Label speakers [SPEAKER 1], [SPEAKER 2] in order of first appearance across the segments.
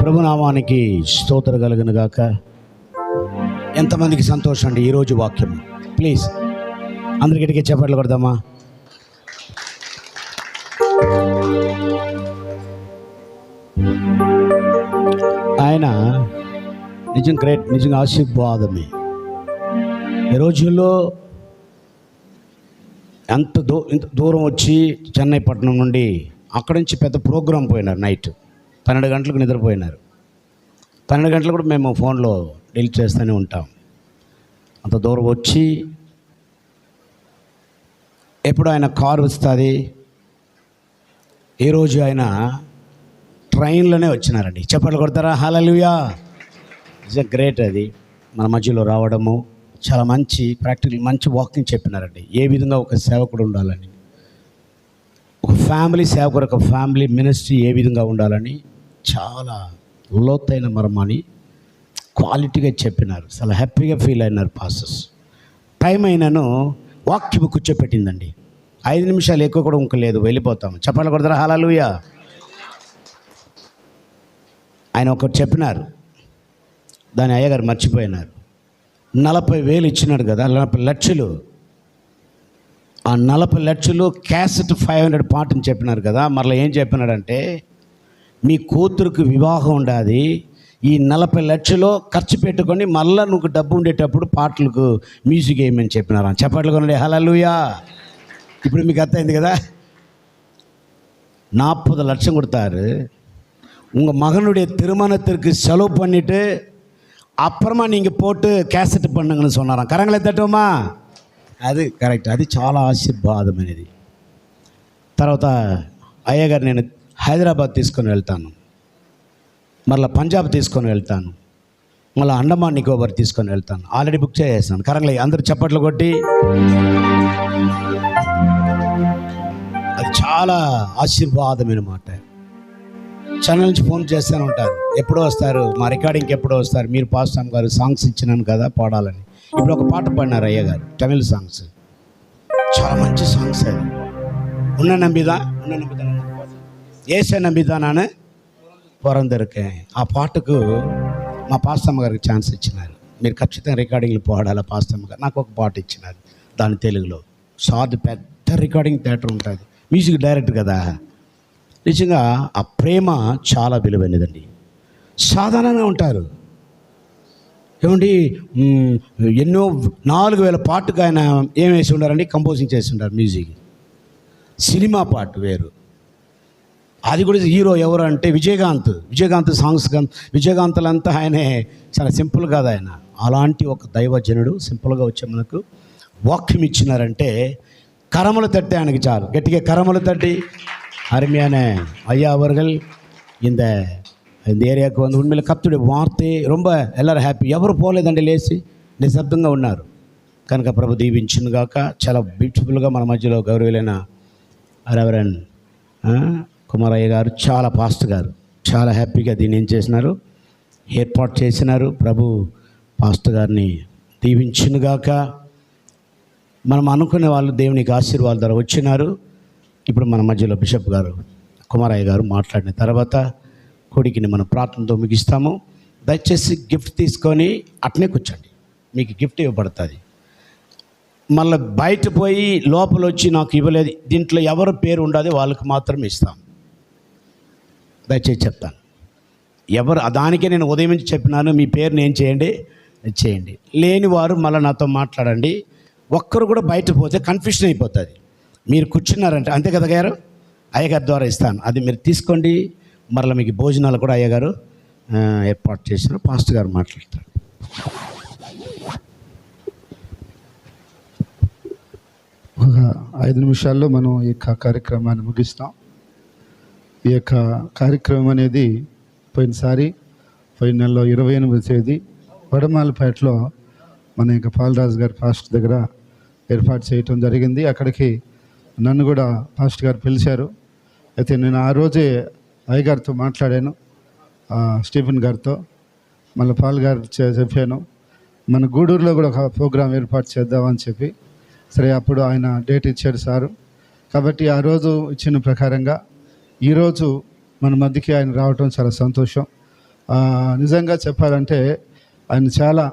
[SPEAKER 1] ప్రభునామానికి స్తోత్ర కలుగును గాక. ఎంతమందికి సంతోషం అండి ఈరోజు వాక్యం? ప్లీజ్ అందరికీ చెప్పట్లు కొడదామా? ఆయన నిజం గ్రేట్ నిజంగా ఆశీర్వాదమే. ఈ రోజుల్లో ఎంత దూ ఇంత దూరం వచ్చి చెన్నై పట్టణం నుండి అక్కడి నుంచి పెద్ద ప్రోగ్రాం పోయినారు నైట్. పన్నెండు గంటలకు నిద్రపోయినారు. పన్నెండు గంటలు కూడా మేము ఫోన్లో డీల్ చేస్తూనే ఉంటాం. అంత దూరం వచ్చి ఎప్పుడు ఆయన కారు వస్తుంది? ఈరోజు ఆయన ట్రైన్లోనే వచ్చినారండి. చెప్పట్లు కొడతారా? హలలుయా నిజం గ్రేట్ అది. మన మధ్యలో రావడము చాలా మంచి ప్రాక్టికల్ మంచి వాకింగ్ చెప్పినారండి. ఏ విధంగా ఒక సేవకుడు ఉండాలని? ఒక ఫ్యామిలీ సేవకుడు ఒక ఫ్యామిలీ మినిస్ట్రీ ఏ విధంగా ఉండాలని? చాలా లోతైన మర్మాన్ని క్వాలిటీగా చెప్పినారు. చాలా హ్యాపీగా ఫీల్ అయినారు పాసెస్ టైం అయినను వాక్యం కూర్చోపెట్టిందండి. ఐదు నిమిషాలు ఎక్కువ కూడా ఇంక లేదు వెళ్ళిపోతాం చెప్పాలి కొడతారా? హలలుయా ఆయన ఒకటి చెప్పినారు. దాని అయ్యగారు మర్చిపోయినారు. నలభై వేలు ఇచ్చినాడు కదా నలభై లక్షలు ఆ నలభై లక్షలు క్యాసెట్ ఫైవ్ హండ్రెడ్ పాటని చెప్పినారు కదా మరలా ఏం చెప్పినాడంటే మీ కూతురుకు వివాహం ఉండాది ఈ నలభై లక్షలు ఖర్చు పెట్టుకొని మళ్ళీ నువ్వు డబ్బు ఉండేటప్పుడు పాటలకు మ్యూజిక్ వేయమని చెప్పినారు చెప్పట్లు కొనండి హలలుయా ఇప్పుడు మీకు అర్థమైంది కదా நாற்பது லட்சம் கொடுத்தாரு உங்கள் மகனுடைய திருமணத்திற்கு செலவு பண்ணிட்டு அப்புறமா நீங்கள் போட்டு கேசட் பண்ணுங்கன்னு சொன்னாராம் கரங்களை తట్టుమా అది కరెక్ట్ అది చాలా ఆశీర్వాదమైనది తర్వాత అయ్యగారు నేను హైదరాబాద్ తీసుకొని వెళ్తాను మళ్ళీ పంజాబ్ తీసుకొని వెళ్తాను మళ్ళీ అండమాన్ నికోబార్ తీసుకొని వెళ్తాను ఆల్రెడీ బుక్ చేసేసాను కరెంట్లే అందరూ చప్పట్లు కొట్టి అది చాలా ఆశీర్వాదమైన మాట ఛానల్ నుంచి ఫోన్ చేస్తూనే ఉంటారు ఎప్పుడు వస్తారు. మా రికార్డింగ్కి ఎప్పుడు వస్తారు. మీరు పాస్టామ్ గారు సాంగ్స్ ఇచ్చినాను కదా పాడాలని. ఇప్పుడు ఒక పాట పాడినారు అయ్య గారు. తమిళ సాంగ్స్. చాలా మంచి సాంగ్స్ అది ఉన్న నంబిదా ఉన్న నంబిదా ఏసే నంబిదానాను పొరందరికే ఆ పాటకు మా పాస్తమ్మ గారికి ఛాన్స్ ఇచ్చినారు. మీరు ఖచ్చితంగా రికార్డింగ్లు పాడాలి పాస్తమ్మ గారు? నాకు ఒక పాట ఇచ్చినారు దాని తెలుగులో. సార్ పెద్ద రికార్డింగ్ థియేటర్ ఉంటుంది. మ్యూజిక్ డైరెక్టర్ కదా. నిజంగా ఆ ప్రేమ చాలా విలువైనదండి. సాధారణంగా ఉంటారు. ఏమండి? ఎన్నో నాలుగు వేల పాటకు ఆయన ఏం వేసి ఉండారండి? కంపోజింగ్ చేసి ఉన్నారు మ్యూజిక్. సినిమా పాట వేరు. అది కూడా హీరో ఎవరు అంటే విజయకాంత్. విజయకాంత్ సాంగ్స్ గం- విజయకాంత్లంతా ఆయనే చాలా సింపుల్ కాదు ఆయన. అలాంటి ఒక దైవజనుడు సింపుల్గా వచ్చే మనకు వాక్యం ఇచ్చినారంటే కరములు తట్టి ఆయనకి చాలు. గట్టిగా కరములు తట్టి அருமையான ஐயா அவர்கள் இந்த இந்த ఏరియాకు வந்து உண்மையில் కప్తుడి వార్తే ரொம்ப எல்லாரும் హ్యాపీ ఎవరు పోలేదండి లేచి నిశ్శబ్దంగా ఉన్నారు కనుక ప్రభు దీవించింది గాక చాలా బ్యూటిఫుల్గా మన మధ్యలో గౌరవులైన రెవరెండ్ ఆ, కుమారయ్య గారు చాలా పాస్ట్ గారు చాలా హ్యాపీగా దీన్ని ఏం చేసినారు ఏర్పాటు చేసినారు ప్రభు పాస్ట్ గారిని దీవించినగాక మనం అనుకునే వాళ్ళు దేవునికి ఆశీర్వాదాల ద్వారా వచ్చినారు ఇప్పుడు మన మధ్యలో బిషప్ గారు కుమారయ్య గారు మాట్లాడిన తర్వాత కొడుకుని మనం ప్రార్థనతో ముగిస్తాము. దయచేసి గిఫ్ట్ తీసుకొని అట్నే కూర్చోండి. మీకు గిఫ్ట్ ఇవ్వబడుతుంది. మళ్ళీ బయట పోయి లోపల వచ్చి నాకు ఇవ్వలేదు. దీంట్లో ఎవరు పేరు ఉండదు వాళ్ళకి మాత్రం ఇస్తాం. దయచేసి చెప్తాను. ఎవరు దానికే నేను ఉదయం నుంచి చెప్పినాను మీ పేరుని ఏం చేయండి? చేయండి. లేని వారు మళ్ళీ నాతో మాట్లాడండి. ఒక్కరు కూడా బయట పోతే కన్ఫ్యూషన్ అయిపోతుంది. మీరు కూర్చున్నారంటే అంతే కదా గారు అయ్యగారి ద్వారా ఇస్తాను. అది మీరు తీసుకోండి. మరలా మీకు భోజనాలు కూడా అయ్యగారు ఏర్పాటు చేసిన పాస్టర్ గారు మాట్లాడతారు.
[SPEAKER 2] ఒక ఐదు నిమిషాల్లో మనం ఈ యొక్క కార్యక్రమాన్ని ముగిస్తాం. ఈ యొక్క కార్యక్రమం అనేది పోయినసారి పోయిన నెలలో ఇరవై ఎనిమిది తేదీ వడమాలపేటలో మన యొక్క పాలరాజు గారి పాస్ట్ దగ్గర ఏర్పాటు చేయటం జరిగింది. అక్కడికి నన్ను కూడా పాస్టర్ గారు పిలిచారు. అయితే నేను ఆ రోజే అయ్యగారితో మాట్లాడాను స్టీఫెన్ గారితో. మళ్ళీ పాల్ గారు చెప్పాను మన గూడూరులో కూడా ఒక ప్రోగ్రాం ఏర్పాటు చేద్దామని చెప్పి. సరే అప్పుడు ఆయన డేట్ ఇచ్చాడు సారు. కాబట్టి ఆ రోజు ఇచ్చిన ప్రకారంగా ఈరోజు మన మధ్యకి ఆయన రావటం చాలా సంతోషం. నిజంగా చెప్పాలంటే ఆయన చాలా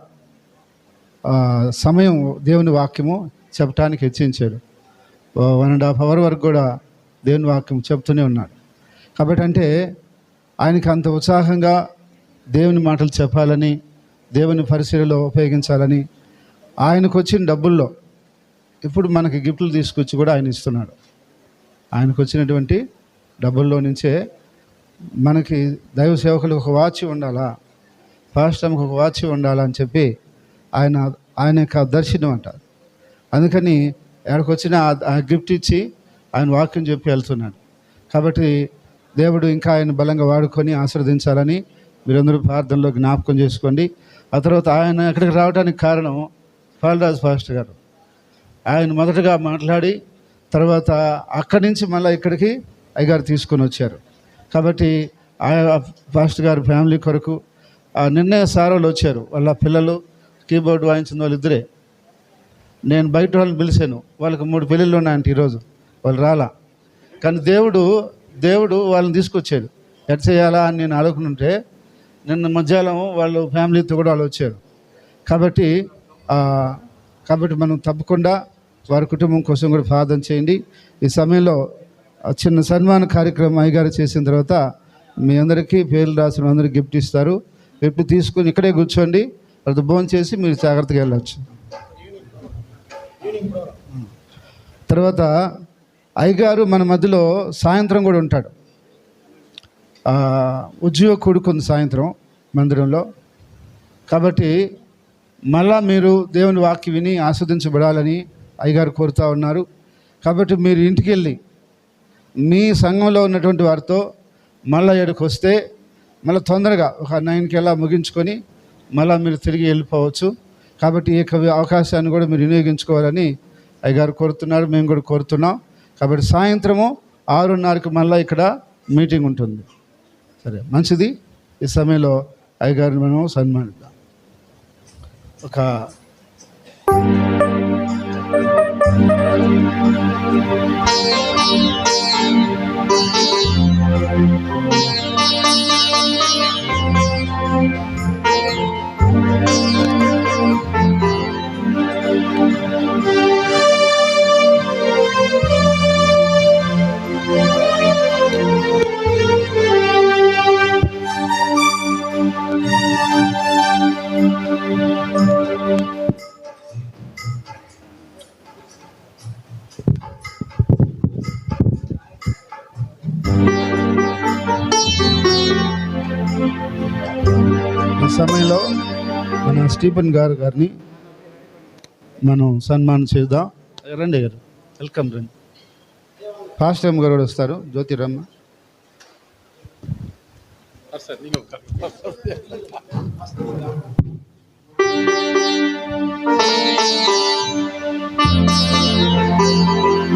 [SPEAKER 2] సమయం దేవుని వాక్యము చెప్పడానికి హెచ్చించాడు. వన్ అండ్ హాఫ్ అవర్ వరకు కూడా దేవుని వాక్యం చెప్తూనే ఉన్నాడు. కాబట్టి అంటే ఆయనకి అంత ఉత్సాహంగా దేవుని మాటలు చెప్పాలని దేవుని పరిశీలిలో ఉపయోగించాలని ఆయనకు వచ్చిన డబ్బుల్లో ఇప్పుడు మనకి గిఫ్ట్లు తీసుకొచ్చి కూడా ఆయన ఇస్తున్నాడు. ఆయనకు వచ్చినటువంటి డబ్బుల్లో నుంచే మనకి దైవ సేవకులు ఒక వాచి ఉండాలా పాస్టమ్కి ఒక వాచి ఉండాలా అని చెప్పి ఆయన ఆయన యొక్క దర్శనం అంటారు అందుకని ఎక్కడికి వచ్చిన ఆ- గిఫ్ట్ ఇచ్చి ఆయన వాక్యం చెప్పి వెళ్తున్నాడు. కాబట్టి దేవుడు ఇంకా ఆయన బలంగా వాడుకొని ఆశీర్వదించాలని మీరందరూ ప్రార్థనలో జ్ఞాపకం చేసుకోండి. ఆ తర్వాత ఆయన ఇక్కడికి రావడానికి కారణం పాలరాజు ఫాస్టర్ గారు. ఆయన మొదటగా మాట్లాడి తర్వాత అక్కడి నుంచి మళ్ళీ ఇక్కడికి అయ్యగారు తీసుకొని వచ్చారు. కాబట్టి ఆ ఫాస్టర్ గారు ఫ్యామిలీ కొరకు ఆ నిన్నే సారోలు వచ్చారు. వాళ్ళ పిల్లలు కీబోర్డ్ వాయించిన వాళ్ళు ఇద్దరే నేను బయట వాళ్ళని పిలిచాను. వాళ్ళకి మూడు పెళ్ళిళ్ళు ఉన్నాయంట ఈరోజు. వాళ్ళు రాలా. కానీ దేవుడు దేవుడు వాళ్ళని తీసుకొచ్చాడు. ఎట్ చేయాలా అని నేను అడుగుతుంటే నిన్న మధ్యాహ్నం వాళ్ళు ఫ్యామిలీతో కూడా వాళ్ళు వచ్చారు. కాబట్టి కాబట్టి మనం తప్పకుండా వారి కుటుంబం కోసం కూడా ప్రార్థన చేయండి. ఈ సమయంలో చిన్న సన్మాన కార్యక్రమం అయ్యగారు చేసిన తర్వాత మీ అందరికీ పేర్లు రాసిన అందరికీ గిఫ్ట్ ఇస్తారు. గిఫ్ట్ తీసుకుని ఇక్కడే కూర్చోండి. తర్వాత భోజనం చేసి మీరు జాగ్రత్తగా వెళ్ళవచ్చు తర్వాత అయ్యగారు మన మధ్యలో సాయంత్రం కూడా ఉంటాడు. ఉద్యోగ కూడుకుంది సాయంత్రం మందిరంలో. కాబట్టి మళ్ళా మీరు దేవుని వాక్య విని ఆస్వాదించబడాలని అయ్యగారు కోరుతూ ఉన్నారు. కాబట్టి మీరు ఇంటికి వెళ్ళి మీ సంఘంలో ఉన్నటువంటి వారితో మళ్ళా ఏడుకు వస్తే మళ్ళీ తొందరగా ఒక నైన్కి ఎలా ముగించుకొని మళ్ళీ మీరు తిరిగి వెళ్ళిపోవచ్చు. కాబట్టి ఈ యొక్క అవకాశాన్ని కూడా మీరు వినియోగించుకోవాలని అయ్యగారు కోరుతున్నారు. మేము కూడా కోరుతున్నాం. కాబట్టి సాయంత్రము ఆరున్నరకు మళ్ళీ ఇక్కడ మీటింగ్ ఉంటుంది. సరే మంచిది. ఈ సమయంలో అయ్యగారిని మనం సన్మానిద్దాం. ఒక ఈ సమయంలో మన స్టీఫెన్ గారు గారిని మనం సన్మానం చేద్దాం. రండి గారు వెల్కమ్ రండి. ఫాస్ట్ టైం గారు కూడా వస్తారు జ్యోతిరమ్మ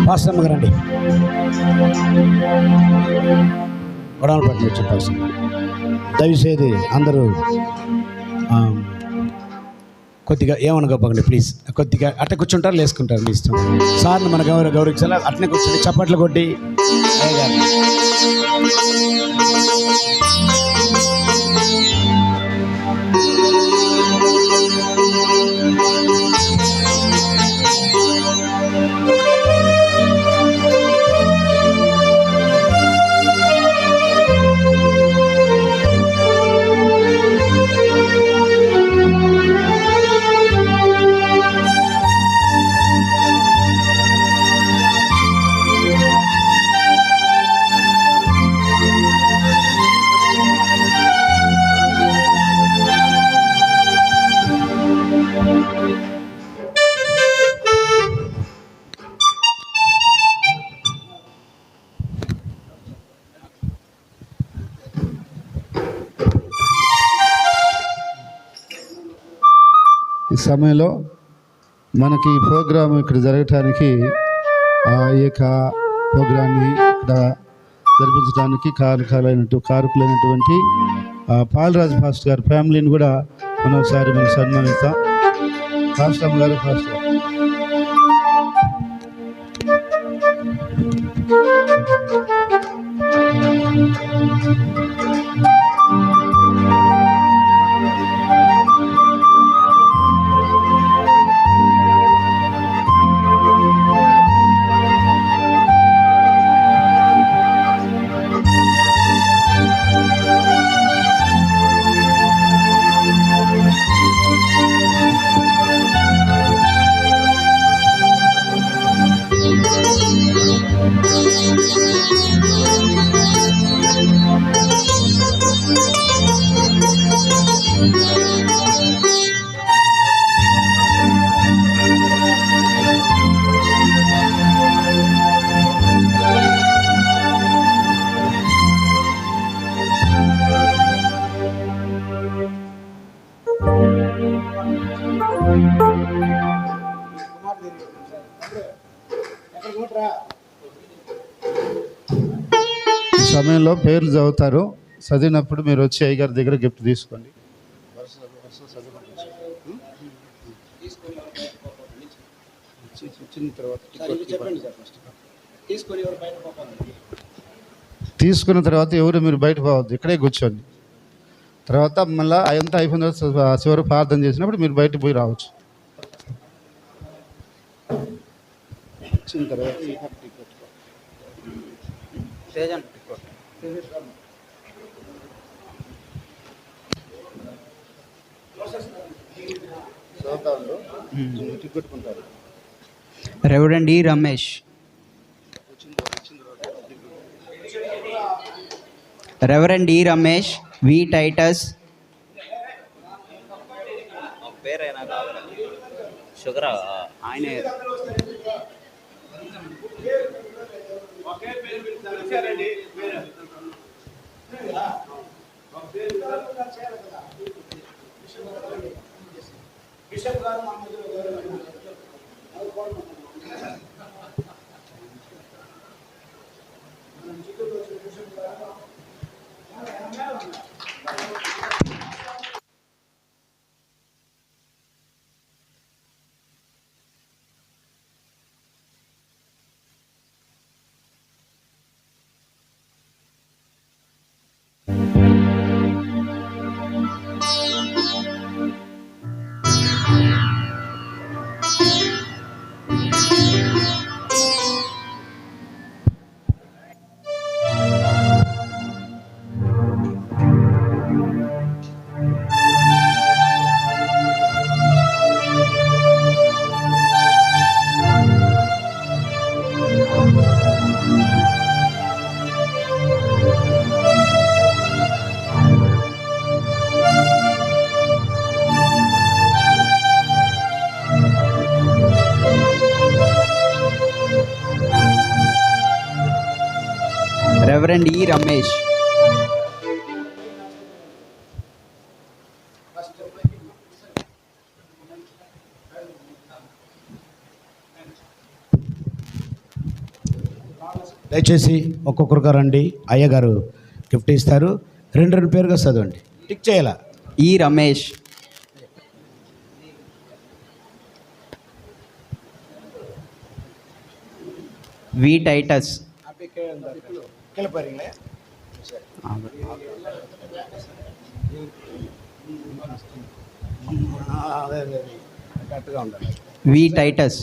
[SPEAKER 1] పాస్టమ్ గారండి వడాలపేట వచ్చిన పాస్టమ్ దయచేసి అందరూ Um, కొద్దిగా కొద్దిగా ఏమనుకోపండి ప్లీజ్ కొద్దిగా అట్ట కూర్చుంటారు లేసుకుంటారు మీ ఇష్టం. సార్ని మన గౌరవ గౌరవించాలా? అట్నే కూర్చొని చప్పట్లు కొట్టి అయ్యగారు.
[SPEAKER 2] సమయంలో మనకి ఈ ప్రోగ్రాం ఇక్కడ జరగటానికి ఆ యొక్క ప్రోగ్రాన్ని ఇక్కడ జరిపించడానికి కారకాలైనటు కారకులైనటువంటి పాలరాజు ఫాస్ట్ గారి ఫ్యామిలీని కూడా మనం ఒకసారి మనం సన్మానిస్తాం. ఫాస్ట్ గారు ఫాస్ట్ గారు పేర్లు చదువుతారు. చదివినప్పుడు మీరు వచ్చి అయ్యగారి దగ్గర గిఫ్ట్ తీసుకోండి. తీసుకున్న తర్వాత ఎవరు మీరు బయట పోవద్దు ఇక్కడే కూర్చోండి. తర్వాత మళ్ళీ అదంతా అయిపోయిన తర్వాత చివరి ప్రార్థన చేసినప్పుడు మీరు బయట పోయి రావచ్చు. వచ్చిన తర్వాత
[SPEAKER 3] రెవరెండ్ ఈ రమేష్. రెవరెండ్ ఈ
[SPEAKER 4] Ramesh V
[SPEAKER 3] Titus. Thank you. Ramesh.
[SPEAKER 1] దయచేసి ఒక్కొక్కరుగా రండి. అయ్యగారు గిఫ్ట్ ఇస్తారు. రెండు రెండు పేరుగా చదవండి. టిక్ చేయాలా?
[SPEAKER 3] ఈ రమేష్. V Titus.
[SPEAKER 1] கீழே
[SPEAKER 3] பாருங்களே வி
[SPEAKER 1] டைட்டஸ்.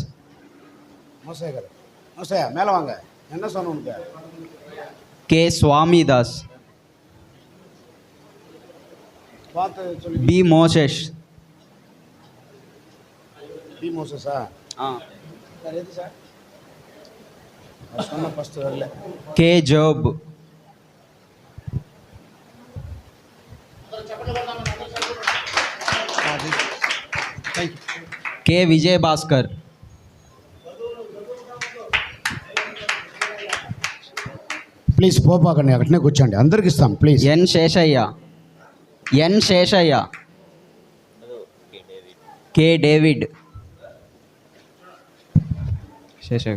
[SPEAKER 1] மோசேகர். மோசே மேலே வாங்க. என்ன சொன்ன
[SPEAKER 3] K
[SPEAKER 1] Swamidas. P
[SPEAKER 3] Moses. P
[SPEAKER 1] மோசேஷா? ஆ. சார் எது sir?
[SPEAKER 3] K Job. K Vijay Bhaskar
[SPEAKER 1] please పోపాకండి అక్కడనే కూర్చోండి. అందరికి ఇస్తాం
[SPEAKER 4] please. N Seshaiah. N Seshaiah. K David. Seshaiah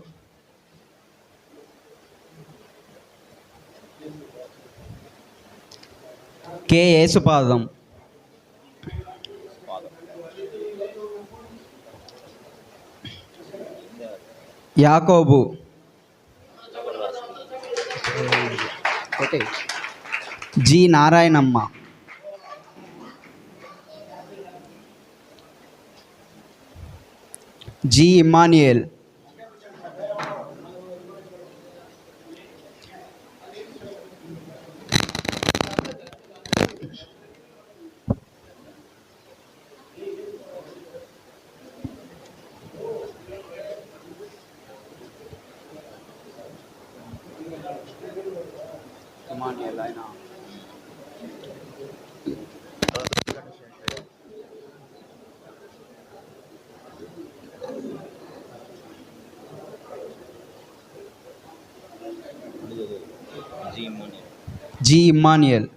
[SPEAKER 4] K Yesupadam Yakobu G Narayanamma
[SPEAKER 5] G Emmanuel
[SPEAKER 4] Emmanuel Emmanuel.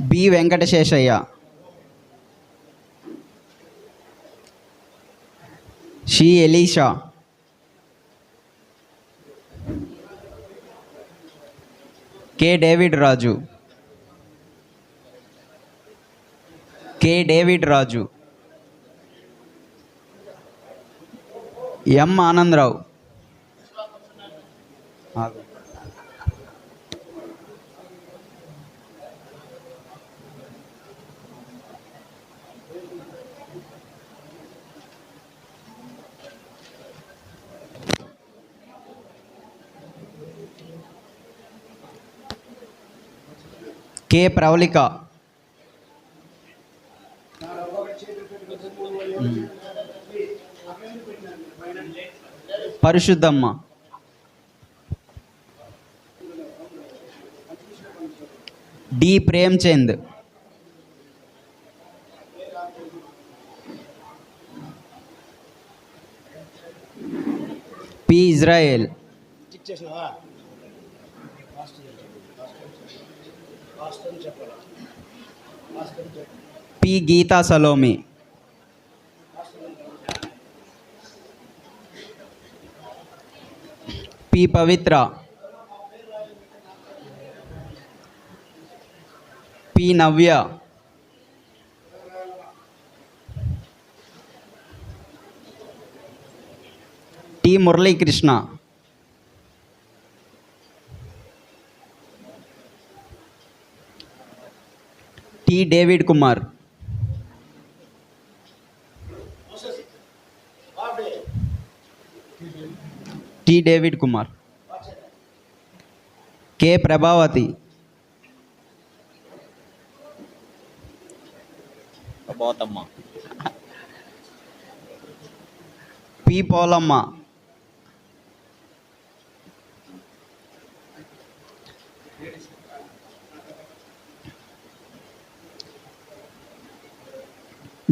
[SPEAKER 4] B Venkataseshaiah. She Elisha. K David Raju. K David Raju. M Anandarao. K Pravalika. Parishuddhamma. D Premchand. P Israel. P Geetha Salome. P Pavitra. P Navya. T Muralikrishna. T David Kumar. T
[SPEAKER 5] David
[SPEAKER 4] Kumar. K Prabhavathi. Pothamma. P Polamma.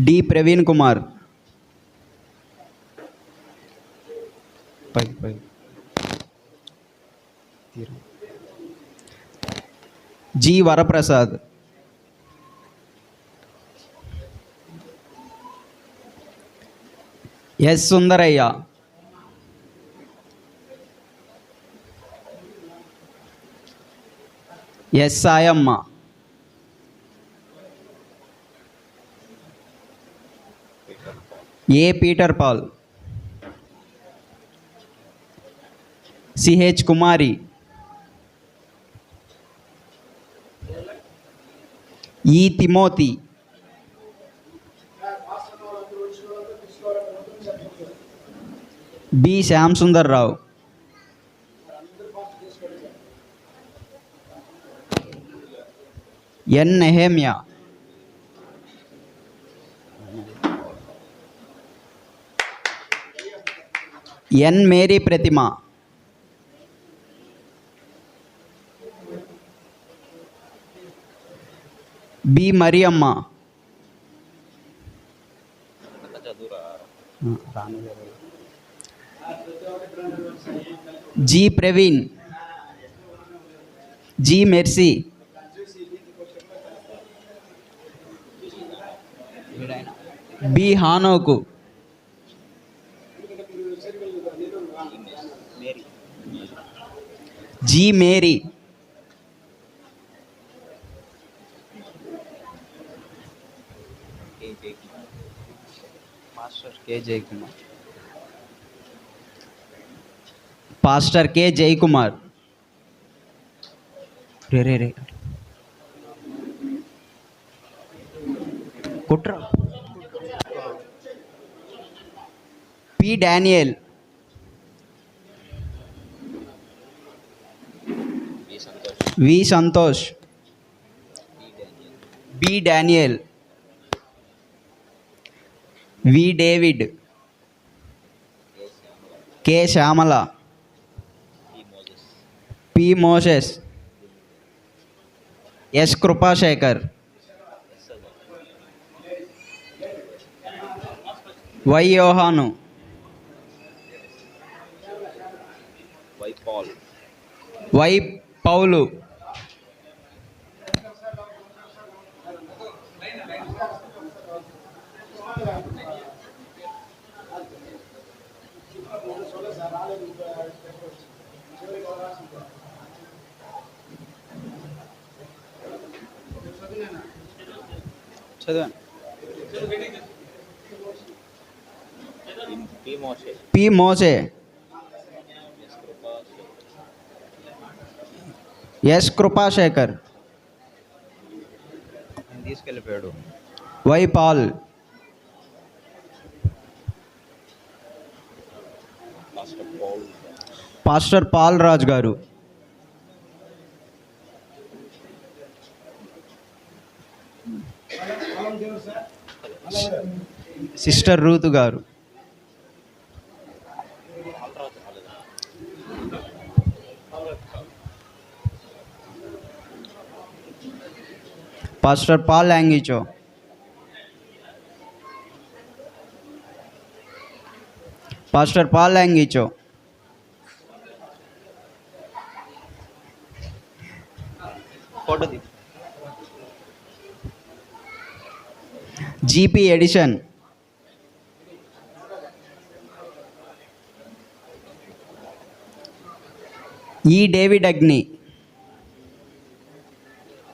[SPEAKER 4] D Praveen Kumar. G Varaprasad. S Sundaraiah. S Sayamma. A Peter Paul. CH Kumari. E Timothy. B Shyam Sundar Rao N Nehemiah. N Mary Prathima. B
[SPEAKER 5] Mariyamma.
[SPEAKER 4] G Praveen G Mercy B Hanoku
[SPEAKER 5] Mary
[SPEAKER 4] G Mary
[SPEAKER 5] K Jayakumar
[SPEAKER 4] pastor K Jayakumar pastor K Jayakumar. రే రే రే. కుట్ర. P Daniel. V Santosh.
[SPEAKER 5] B Daniel.
[SPEAKER 4] V David.
[SPEAKER 5] K Shyamala.
[SPEAKER 4] P Moses S Krupasekhar
[SPEAKER 5] S Azhar
[SPEAKER 4] Y Yohanu
[SPEAKER 5] Y Paul
[SPEAKER 4] Y Paulu చదవండి
[SPEAKER 5] P Moshe
[SPEAKER 4] P Moses
[SPEAKER 5] S Krupa
[SPEAKER 4] S Krupasekhar
[SPEAKER 5] ఆయన తీసుకెళ్ళిపోయాడు Y Paul
[SPEAKER 4] master Paul pastor Paul Raj garu sister
[SPEAKER 5] Ruthu garu.
[SPEAKER 4] Pastor Paul ల్యాంగిచో. Pastor Paul
[SPEAKER 5] ల్యాంగిచో.
[SPEAKER 4] GP edition. ఈ David Agni.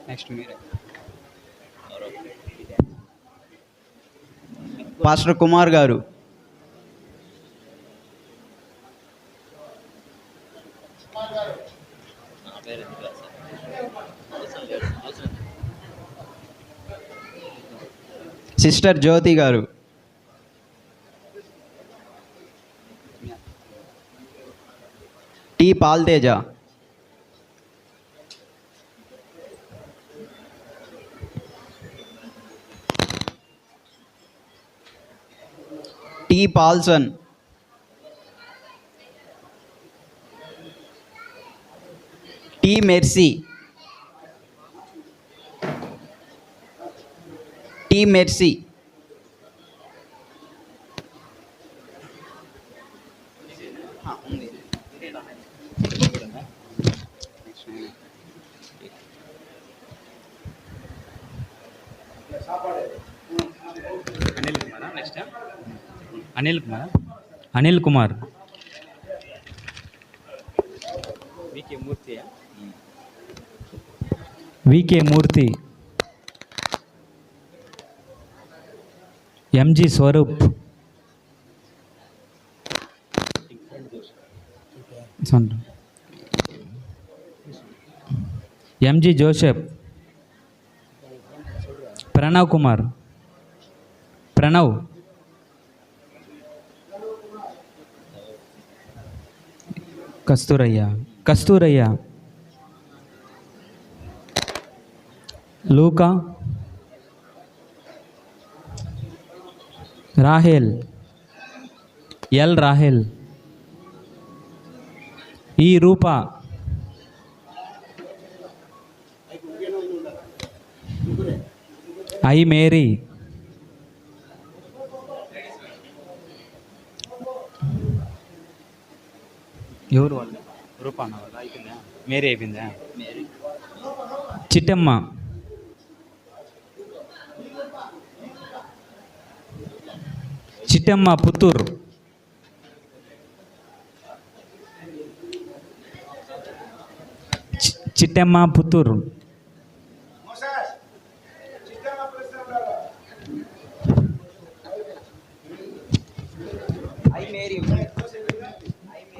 [SPEAKER 4] Next మీరే.
[SPEAKER 5] Pastor Kumar garu.
[SPEAKER 4] Sister Jyothi garu. T Paulteja. T Paulson. T Mercy. T Mercy
[SPEAKER 6] Anil Kumar next Anil Kumar Anil Kumar
[SPEAKER 5] VK మూర్తియా
[SPEAKER 6] VK Murthy MG Swaroop MG Joseph Pranav Kumar Pranav Kasturaiah Kasturaiah Luka Rahel. L Rahel. E Roopa. I Mary. ఎవరు వాళ్ళు? అయిపోయిందా Mary అయిపోయిందా చిట్టమ్మ. చిట్టమ్మ పుత్తూరు చి- చిట్టమ్మ పుత్తూరు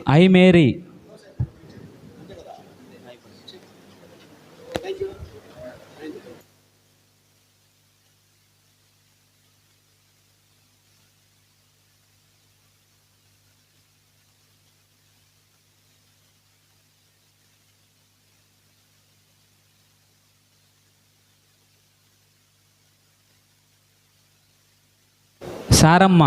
[SPEAKER 6] ఐ Mary సారమ్మ